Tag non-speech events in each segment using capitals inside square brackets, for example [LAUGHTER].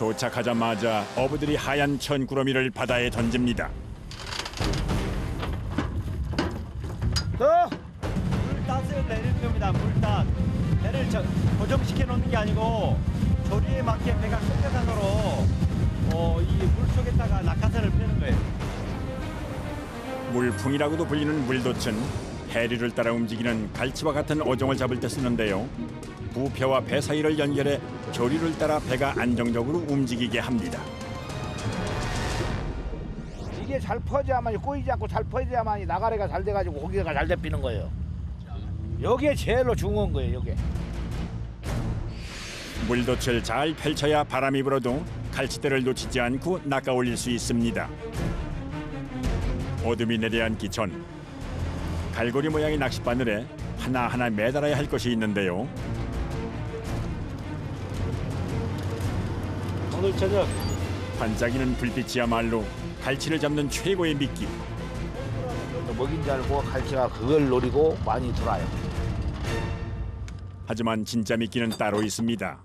도착하자마자 어부들이 하얀 천꾸러미를 바다에 던집니다. 더 물따스를 내리는 겁니다. 물따 배를 저, 고정시켜 놓는 게 아니고 조리에 맞게 배가 끌려가도록 어, 이 물속에다가 낙하산을 펴는 거예요. 물풍이라고도 불리는 물돛은 해류를 따라 움직이는 갈치와 같은 어종을 잡을 때 쓰는데요. 부표와 배 사이를 연결해 조류를 따라 배가 안정적으로 움직이게 합니다. 이게 잘 퍼져야만이 꼬이지 않고 잘 퍼져야만이 나가래가 잘 돼가지고 고기가 잘 잡히는 거예요. 여기에 제일로 중요한 거예요. 여기. 물돛을 잘 펼쳐야 바람이 불어도 갈치대를 놓치지 않고 낚아 올릴 수 있습니다. 어둠이 내려앉기 전 갈고리 모양의 낚싯바늘에 하나하나 매달아야 할 것이 있는데요. 오늘 저녁 반짝이는 불빛이야말로 갈치를 잡는 최고의 미끼. 먹인 줄 알고 갈치가 그걸 노리고 많이 들어와요. 하지만 진짜 미끼는 따로 있습니다.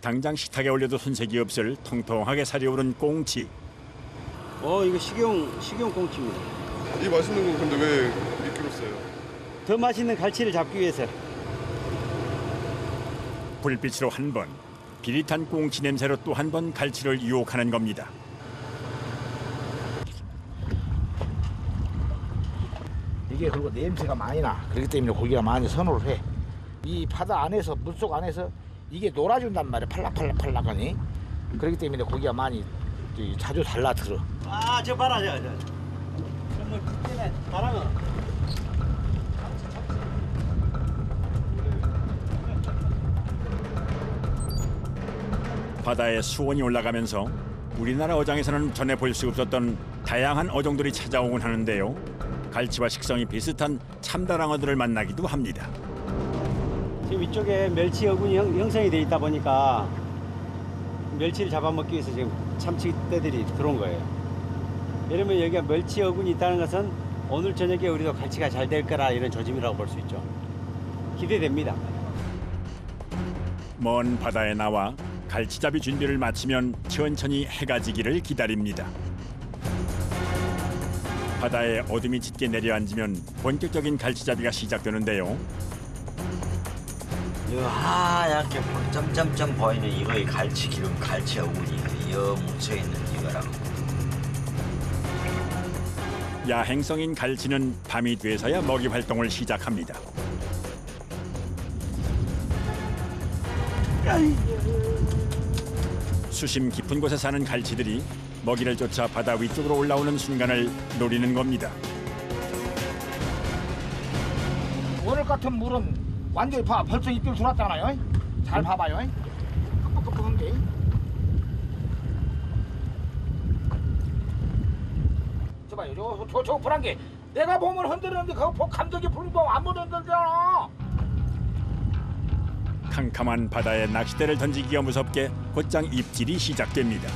당장 식탁에 올려도 손색이 없을 통통하게 살이 오른 꽁치. 어 이거 식용 식용 꽁치입니다. 이 맛있는 건 근데 왜? 더 맛있는 갈치를 잡기 위해서 불빛으로 한 번, 비릿한 꽁치 냄새로 또 한 번 갈치를 유혹하는 겁니다. 이게 그리고 냄새가 많이 나. 그렇기 때문에 고기가 많이 선호를 해. 이 바다 안에서 물속 안에서 이게 놀아준단 말이야. 팔락팔락팔락하니. 그렇기 때문에 고기가 많이 이, 자주 달라들어. 아저 봐라 저 저. 정말 그때는 바다에 수온이 올라가면서 우리나라 어장에서는 전에 볼 수 없었던 다양한 어종들이 찾아오곤 하는데요. 갈치와 식성이 비슷한 참다랑어들을 만나기도 합니다. 지금 이쪽에 멸치 어군이 형, 형성이 돼 있다 보니까 멸치를 잡아먹기 위해서 지금 참치떼들이 들어온 거예요. 이러면 여기가 멸치 어군이 있다는 것은 오늘 저녁에 우리도 갈치가 잘 될 거라 이런 조짐이라고 볼 수 있죠. 기대됩니다. 먼 바다에 나와 갈치잡이 준비를 마치면 천천히 해가 지기를 기다립니다. 바다에 어둠이 짙게 내려앉으면 본격적인 갈치잡이가 시작되는데요. 이거 하얗게 점점점 보이는 이거의 갈치 기름 갈치 어군이에요. 이 뭉쳐 있는 이거랑 야행성인 갈치는 밤이 돼서야 먹이 활동을 시작합니다. 수심 깊은 곳에 사는 갈치들이 먹이를 쫓아 바다 위쪽으로 올라오는 순간을 노리는 겁니다. 오늘 같은 물은 완전히 봐. 벌써 입질 들어왔잖아요. 잘 봐봐요. 끄덕끄덕한 게. 저 봐요. 저, 저, 저 불한 게. 내가 보면 흔들리는데 그거 보- 감독이 불고 아무도 흔들잖아. 캄캄한 바다에 낚싯대를 던지기가 무섭게 곧장 입질이 시작됩니다.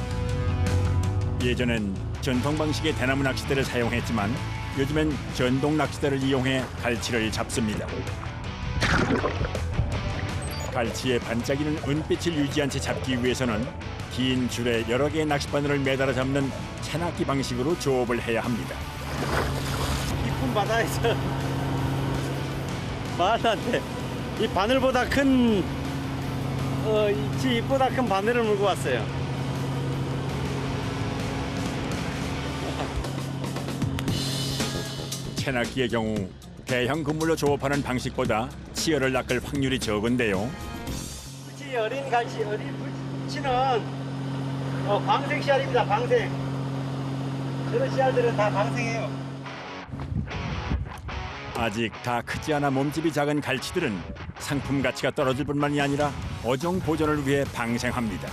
예전엔 전통 방식의 대나무 낚싯대를 사용했지만 요즘엔 전동 낚싯대를 이용해 갈치를 잡습니다. 갈치의 반짝이는 은빛을 유지한 채 잡기 위해서는 긴 줄에 여러 개의 낚싯바늘을 매달아 잡는 채낚기 방식으로 조업을 해야 합니다. 깊은 바다에서 [LAUGHS] 말한테 이 바늘보다 큰 어, 이 집보다 큰 바늘을 물고 왔어요. [LAUGHS] 채낚기의 경우 대형 그물로 조업하는 방식보다 치열을 낚을 확률이 적은데요. 물치 어린 갈치 어린 물치는 어, 방생 씨알입니다. 방생. 저런 씨알들은 다 방생해요. 아직 다 크지 않아 몸집이 작은 갈치들은 상품 가치가 떨어질 뿐만이 아니라 어종 보존을 위해 방생합니다.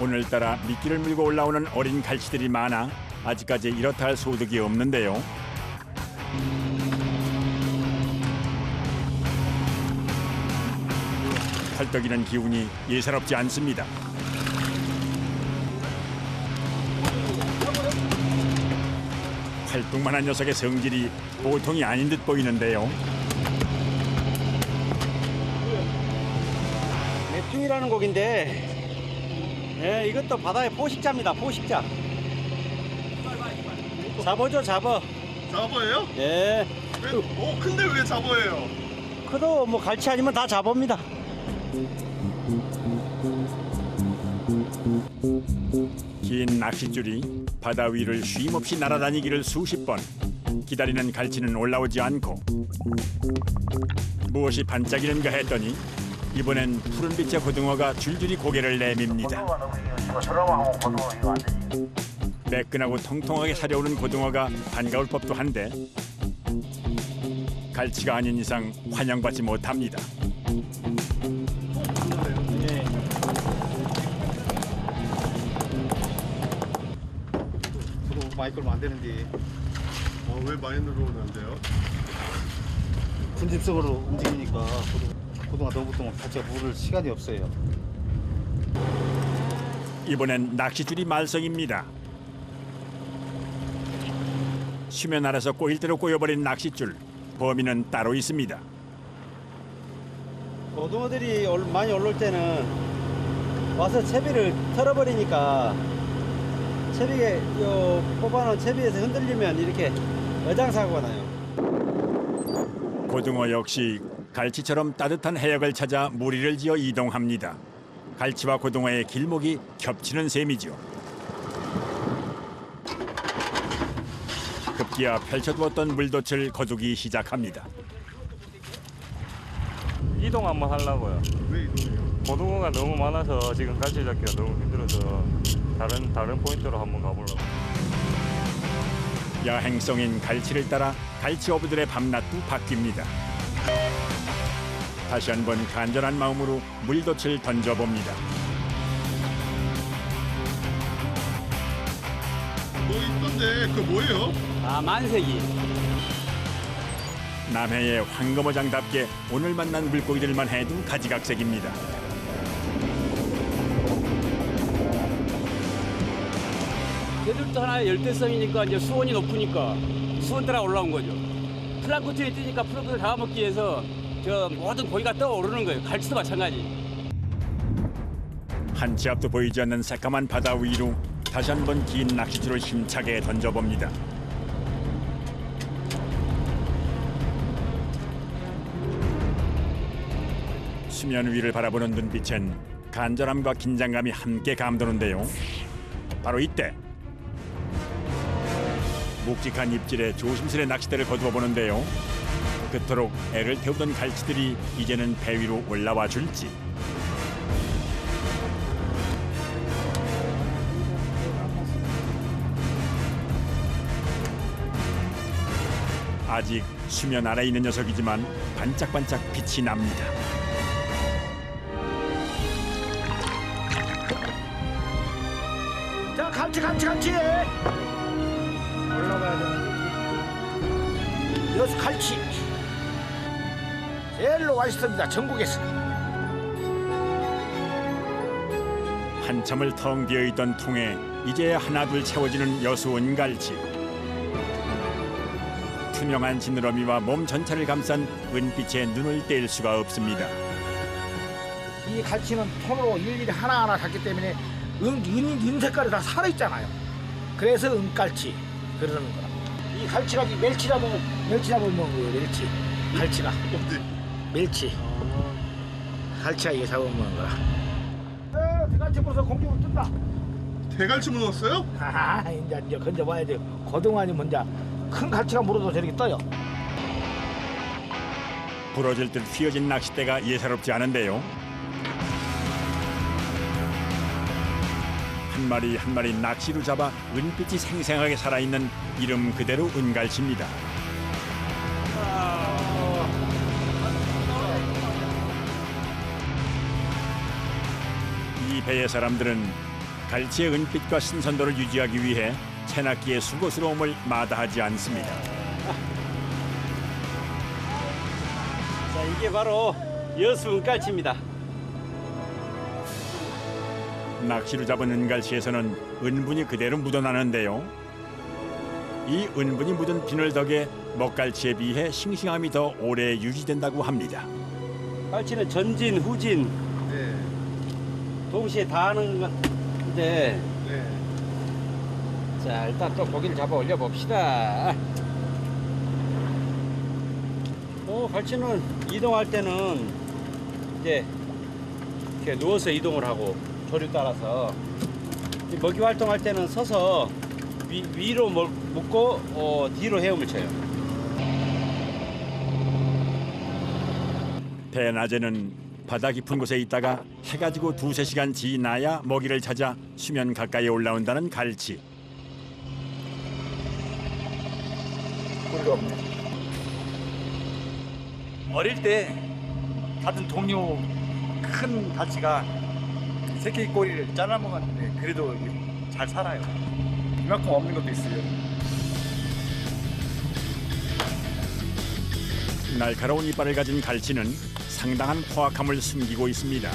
오늘따라 미끼를 물고 올라오는 어린 갈치들이 많아 아직까지 이렇다 할 소득이 없는데요. 헐떡이는 기운이 예사롭지 않습니다. 활동만한 녀석의 성질이 보통이 아닌 듯 보이는데요. 은붕이라는 고기인데 예, 이것도 바다의 포식자입니다. 포식자. 잡어죠, 잡어. 잡어예요? 예. 왜? 어 근데 왜 잡어예요? 그도 뭐 갈치 아니면 다 잡어입니다. 긴 낚싯줄이 바다 위를 쉼없이 날아다니기를 수십 번 기다리는 갈치는 올라오지 않고 무엇이 반짝이는가 했더니 이번엔 푸른빛의 고등어가 줄줄이 고개를 내밉니다. 매끈하고 통통하게 사려오는 고등어가 반가울 법도 한데 갈치가 아닌 이상 환영받지 못합니다. 많이 끌면 안 되는데 어, 왜 많이 늘어오면 안 돼요? 군집성으로 움직이니까 고동아 너무 보통 자체가 물을 시간이 없어요. 이번엔 낚싯줄이 말썽입니다. 수면 아래서 꼬일 대로 꼬여버린 낚싯줄 범인은 따로 있습니다. 고등어들이 올- 많이 올라올 때는 와서 채비를 털어버리니까 채비에 요 뽑아놓은 채비에서 흔들리면 이렇게 어장 사고가 나요. 고등어 역시 갈치처럼 따뜻한 해역을 찾아 무리를 지어 이동합니다. 갈치와 고등어의 길목이 겹치는 셈이죠. 급기야 펼쳐두었던 물돛을 거두기 시작합니다. 이동 한번 하려고요. 왜 이동해요? 고등어가 너무 많아서 지금 갈치 잡기가 너무 힘들어서 다른 다른 포인트로 한번 가보려고. 야행성인 갈치를 따라 갈치 어부들의 밤낮도 바뀝니다. 다시 한번 간절한 마음으로 물돛을 던져봅니다. 뭐 있던데 그 뭐예요? 아 만세기. 남해의 황금어장답게 오늘 만난 물고기들만 해도 가지각색입니다. 얘들도 하나의 열대성이니까 이제 수온이 높으니까 수온 따라 올라온 거죠. 플랑크톤이 뜨니까 플랑크톤을 잡아먹기 위해서 저 모든 고기가 떠오르는 거예요. 갈치도 마찬가지. 한치 앞도 보이지 않는 새까만 바다 위로 다시 한 번 긴 낚싯줄을 힘차게 던져봅니다. 수면 위를 바라보는 눈빛엔 간절함과 긴장감이 함께 감도는데요. 바로 이때 묵직한 입질에 조심스레 낚싯대를 거두어 보는데요. 그토록 애를 태우던 갈치들이 이제는 배 위로 올라와 줄지 아직 수면 아래 있는 녀석이지만 반짝반짝 빛이 납니다. 자, 감치, 감치, 감치. 여수 갈치. 제일로 맛있습니다. 전국에서. 한참을 텅 비어 있던 통에 이제 하나둘 채워지는 여수 은갈치. 투명한 지느러미와 몸 전체를 감싼 은빛에 눈을 뗄 수가 없습니다. 이 갈치는 통으로 일일이 하나하나 샀기 때문에 은, 은, 은 색깔이 다 살아있잖아요. 그래서 은갈치 그러는 거라. 이 갈치가 이 멸치 잡으면 멸치 잡으면 거예요. 멸치. 갈치가? 멸치. 갈치가 이게 잡으면 먹는 거라. 어, 대갈치 벌써 공격을 뜬다. 대갈치 물었어요? 하하, 이제 이제 건져 봐야지. 고등 아니면 이제 큰 갈치가 물어도 저렇게 떠요. 부러질 듯 휘어진 낚싯대가 예사롭지 않은데요. 한 마리 한 마리 낚시로 잡아 은빛이 생생하게 살아있는 이름 그대로 은갈치입니다. 이 배의 사람들은 갈치의 은빛과 신선도를 유지하기 위해 채낚기의 수고스러움을 마다하지 않습니다. 자 이게 바로 여수 은갈치입니다. 낚시로 잡은 은갈치에서는 은분이 그대로 묻어나는데요. 이 은분이 묻은 비늘 덕에 먹갈치에 비해 싱싱함이 더 오래 유지된다고 합니다. 갈치는 전진, 후진, 네. 동시에 다 하는 건데 네. 자 일단 또 고기를 잡아 올려 봅시다. 어 갈치는 이동할 때는 이제 이렇게 누워서 이동을 하고 조류 따라서 이 먹이 활동할 때는 서서 위, 위로 먹- 묶고 어, 뒤로 헤엄을 쳐요. 대낮에는 바다 깊은 곳에 있다가 해가 지고 두세 시간 지나야 먹이를 찾아 수면 가까이 올라온다는 갈치. 어릴 때 같은 동료 큰 갈치가 새끼 꼬리를 잘라 먹었는데 그래도 잘 살아요. 이만큼 없는 것도 있어요. 날카로운 이빨을 가진 갈치는 상당한 포악함을 숨기고 있습니다.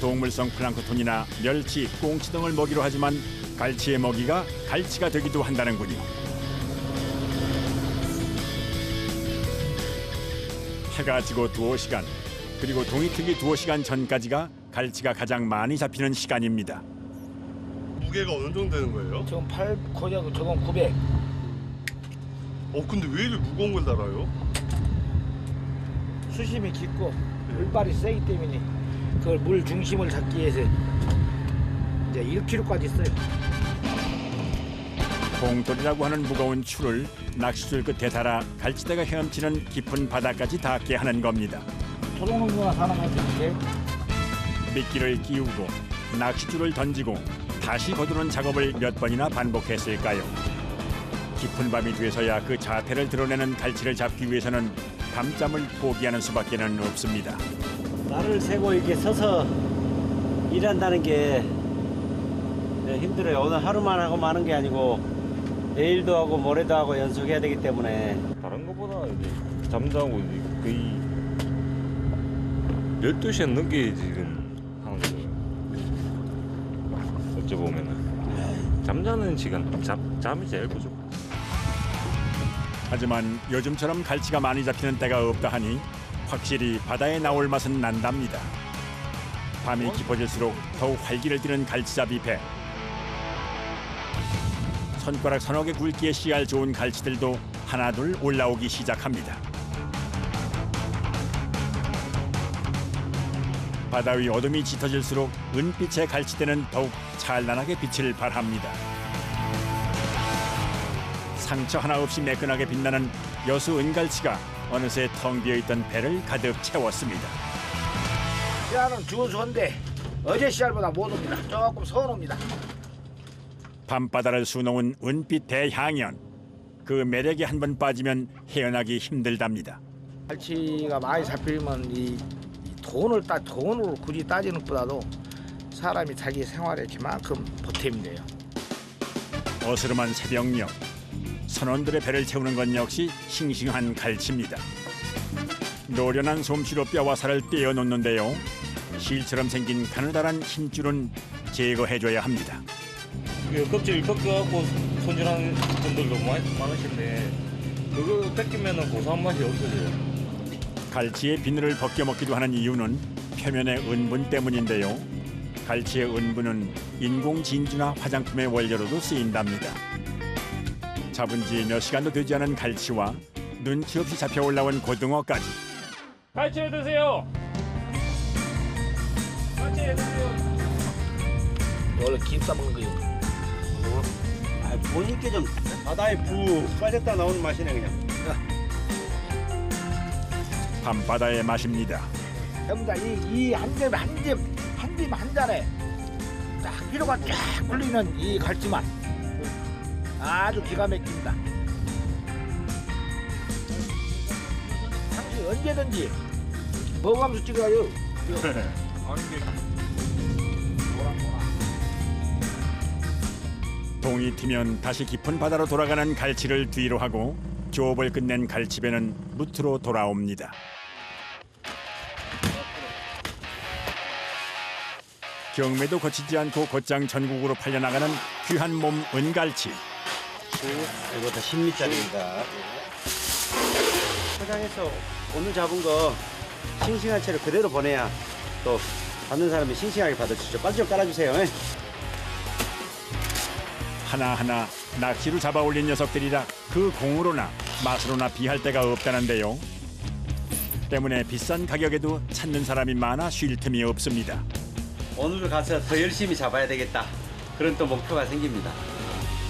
동물성 플랑크톤이나 멸치, 꽁치 등을 먹이로 하지만 갈치의 먹이가 갈치가 되기도 한다는군요. 해가 지고 두어 시간 그리고 동이 트기 두어 시간 전까지가 갈치가 가장 많이 잡히는 시간입니다. 무게가 어느 정도 되는 거예요? 지금 8 코자고 저건 900. 어 근데 왜 이렇게 무거운 걸 달아요? 수심이 깊고 물발이 세기 때문에 그걸 물 중심을 잡기 위해서 이제 1kg까지 써요. 봉돌이라고 하는 무거운 추를 낚싯줄 끝에 달아 갈치대가 헤엄치는 깊은 바다까지 닿게 하는 겁니다. 소동농구나 사람한테 이렇게 미끼를 끼우고 낚싯줄을 던지고 다시 거두는 작업을 몇 번이나 반복했을까요? 깊은 밤이 돼서야 그 자태를 드러내는 갈치를 잡기 위해서는 밤잠을 포기하는 수밖에는 없습니다. 날을 새고 이렇게 서서 일한다는 게 네, 힘들어요. 오늘 하루만 하고 마는 게 아니고 내일도 하고 모레도 하고 연속해야 되기 때문에 다른 것보다 이제 잠자고 거의 12시간 넘게 지금 하는 거예요. 어째 보면은 잠자는 시간 잠, 잠이 제일 부족. 하지만 요즘처럼 갈치가 많이 잡히는 때가 없다 하니 확실히 바다에 나올 맛은 난답니다. 밤이 깊어질수록 더욱 활기를 띠는 갈치잡이 배. 손가락 서너 개 굵기에 씨알 좋은 갈치들도 하나둘 올라오기 시작합니다. 바다 위 어둠이 짙어질수록 은빛의 갈치대는 더욱 찬란하게 빛을 발합니다. 상처 하나 없이 매끈하게 빛나는 여수 은갈치가 어느새 텅 비어 있던 배를 가득 채웠습니다. 씨알은 주워주는데 어제 씨알보다 못 옵니다. 조금 서놉니다. 밤바다를 수놓은 은빛 대향연. 그 매력에 한 번 빠지면 헤어나기 힘들답니다. 갈치가 많이 잡히면 이, 이 돈을 따 돈으로 굳이 따지는 것보다도 사람이 자기 생활에 그만큼 보탬이 돼요. 어스름한 새벽녘 선원들의 배를 채우는 건 역시 싱싱한 갈치입니다. 노련한 솜씨로 뼈와 살을 떼어 놓는데요. 실처럼 생긴 가느다란 힘줄은 제거해줘야 합니다. 그 껍질 벗겨갖고 손질하는 분들도 많- 많으신데 그거 뺏기면은 고소한 맛이 없어져요. 갈치의 비늘을 벗겨 먹기도 하는 이유는 표면의 은분 때문인데요. 갈치의 은분은 인공 진주나 화장품의 원료로도 쓰인답니다. 잡은 지 몇 시간도 되지 않은 갈치와 눈치 없이 잡혀 올라온 고등어까지 갈치 드세요. 갈치 드세요. 원래 김 싸 먹는 거예요. 아, 보니까 좀 바다에 부 빠졌다 나오는 맛이네 그냥. [LAUGHS] 밤바다의 맛입니다. 전부 다이한 점, 한 점, 한 점, 한 잔에 딱 피로가 쫙 풀리는 이 갈치맛 아주 기가 막힙니다. 당신 언제든지 먹으면서 찍어요. [LAUGHS] 동이 튀면 다시 깊은 바다로 돌아가는 갈치를 뒤로 하고 조업을 끝낸 갈치배는 무트로 돌아옵니다. 경매도 거치지 않고 곧장 전국으로 팔려나가는 귀한 몸 은갈치. 이거 다 10미짜리입니다. 포장해서 오늘 잡은 거 싱싱한 채로 그대로 보내야 또 받는 사람이 싱싱하게 받아주죠. 빨리 좀 깔아주세요. 예. 하나하나 낚시로 잡아 올린 녀석들이라 그 공으로나 맛으로나 비할 데가 없다는데요. 때문에 비싼 가격에도 찾는 사람이 많아 쉴 틈이 없습니다. 오늘 가서 더 열심히 잡아야 되겠다. 그런 또 목표가 생깁니다.